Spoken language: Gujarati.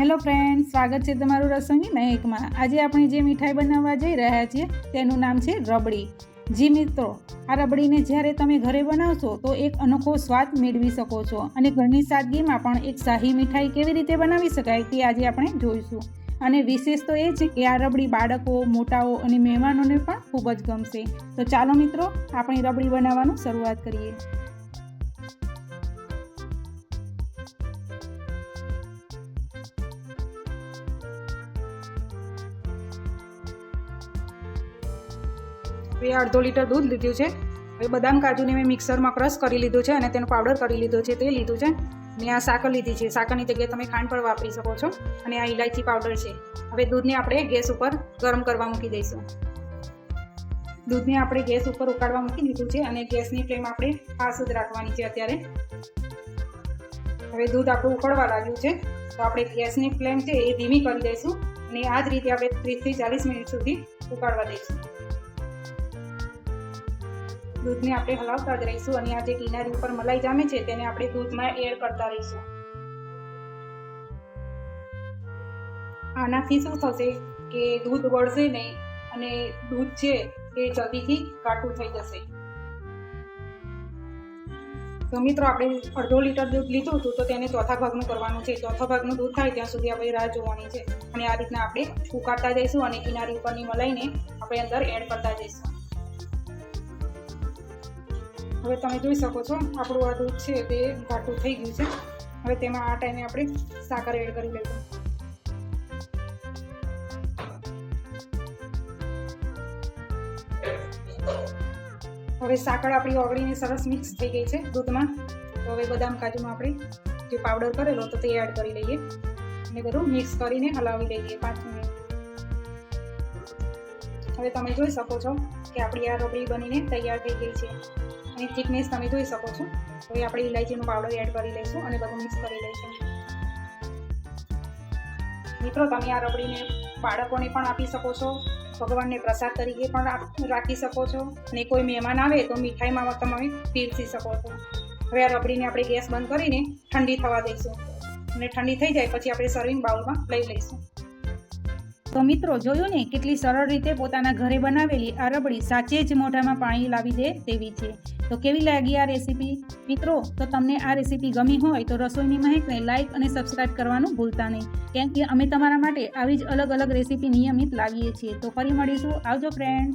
હેલો ફ્રેન્ડ સ્વાગત છે તમારું રસોઈની મહેકમાં. આજે આપણે જે મીઠાઈ બનાવવા જઈ રહ્યા છીએ, તેનું નામ છે રબડી. જી મિત્રો, આ રબડીને જ્યારે તમે ઘરે બનાવશો, તો એક અનોખો સ્વાદ મેળવી શકો છો અને ઘરની સાદગીમાં પણ એક શાહી મીઠાઈ કેવી રીતે બનાવી શકાય તે આજે આપણે જોઈશું. અને વિશેષ તો એ છે કે આ રબડી બાળકો, મોટાઓ અને મહેમાનોને પણ ખૂબ જ ગમશે. તો ચાલો મિત્રો, આપણે રબડી બનાવવાનું શરૂઆત કરીએ. હવે અડધો લીટર દૂધ લીધું છે. હવે બદામ કાજુને મેં મિક્સરમાં ક્રશ કરી લીધું છે અને તેનો પાવડર કરી લીધો છે તે લીધું છે. મેં આ સાકર લીધી છે. સાકરની જગ્યાએ તમે ખાંડ પણ વાપરી શકો છો અને આ ઇલાયચી પાવડર છે. હવે દૂધને આપણે ગેસ ઉપર ગરમ કરવા મૂકી દઈશું. દૂધને આપણે ગેસ ઉપર ઉકાળવા મૂકી દીધું છે અને ગેસની ફ્લેમ આપણે ફાસ્ટ જ રાખવાની છે અત્યારે. હવે દૂધ આપણું ઉકળવા લાગ્યું છે. તો આપણે ગેસની ફ્લેમ છે એ ધીમી કરી દઈશું અને આ જ રીતે આપણે ત્રીસથી ચાલીસ મિનિટ સુધી ઉકાળવા દઈશું. દૂધને આપણે હલાવતા જ રહીશું અને આ જે કિનારી ઉપર મલાઈ જામે છે તેને આપણે દૂધમાં એડ કરતા રહીશું. આનાથી શું થશે કે દૂધ વળશે નહીં અને દૂધ છે એ જલ્દીથી કાટું થઈ જશે. તો મિત્રો, આપણે અડધો લીટર દૂધ લીધું હતું તો તેને ચોથા ભાગનું કરવાનું છે. ચોથા ભાગનું દૂધ થાય ત્યાં સુધી આપણે રાહ જોવાની છે અને આ રીતના આપણે ઉકાળતા જઈશું અને કિનારી ઉપરની મલાઈને આપણે અંદર એડ કરતા જઈશું. હવે તમે જોઈ શકો છો, આપણું આ દૂધ છે તે ઘાટું થઈ ગયું છે. હવે તેમાં આ ટાઈમે આપણે સાકર એડ કરી લઈશું હવે સાકર આપણી ઓગળીને સરસ મિક્સ થઈ ગઈ છે દૂધમાં. તો હવે બદામ કાજુમાં આપણે જે પાવડર કરેલો તો તે એડ કરી લઈએ. અને બધું મિક્સ કરીને હલાવી લઈએ પાંચ મિનિટ. હવે તમે જોઈ શકો છો કે આપણી આ રબડી બનીને તૈયાર થઈ ગઈ છે. એની થિકનેસ તમે જોઈ શકો છો. હવે આપણે ઇલાયચીનો પાવડર એડ કરી લઈશું અને બધું મિક્સ કરી લઈશું. મિત્રો, તમે આ રબડીને બાળકોને પણ આપી શકો છો. ભગવાનને પ્રસાદ તરીકે પણ રાખી શકો છો. અને કોઈ મહેમાન આવે તો મીઠાઈમાં તમે પીરસી શકો છો. હવે આ રબડીને આપણે ગેસ બંધ કરીને ઠંડી થવા દઈશું. અને ઠંડી થઈ જાય પછી આપણે સર્વિંગ બાઉલમાં લઈ લઈશું. તો મિત્રો, જોયું ને? કેટલી સરળ રીતે પોતાના ઘરે બનાવેલી આ રબડી સાચે જ મોઢામાં પાણી લાવી દે તેવી છે. તો કેવી લાગી આ રેસીપી? મિત્રો, તો તમને આ રેસીપી ગમી હોય તો રસોઈની મહેકને લાઇક અને સબસ્ક્રાઇબ કરવાનું ભૂલતા નહીં. કેમ કે અમે તમારા માટે આવી જ અલગ અલગ રેસીપી નિયમિત લાવીએ છીએ. તો ફરી મળીશું. આવજો ફ્રેન્ડ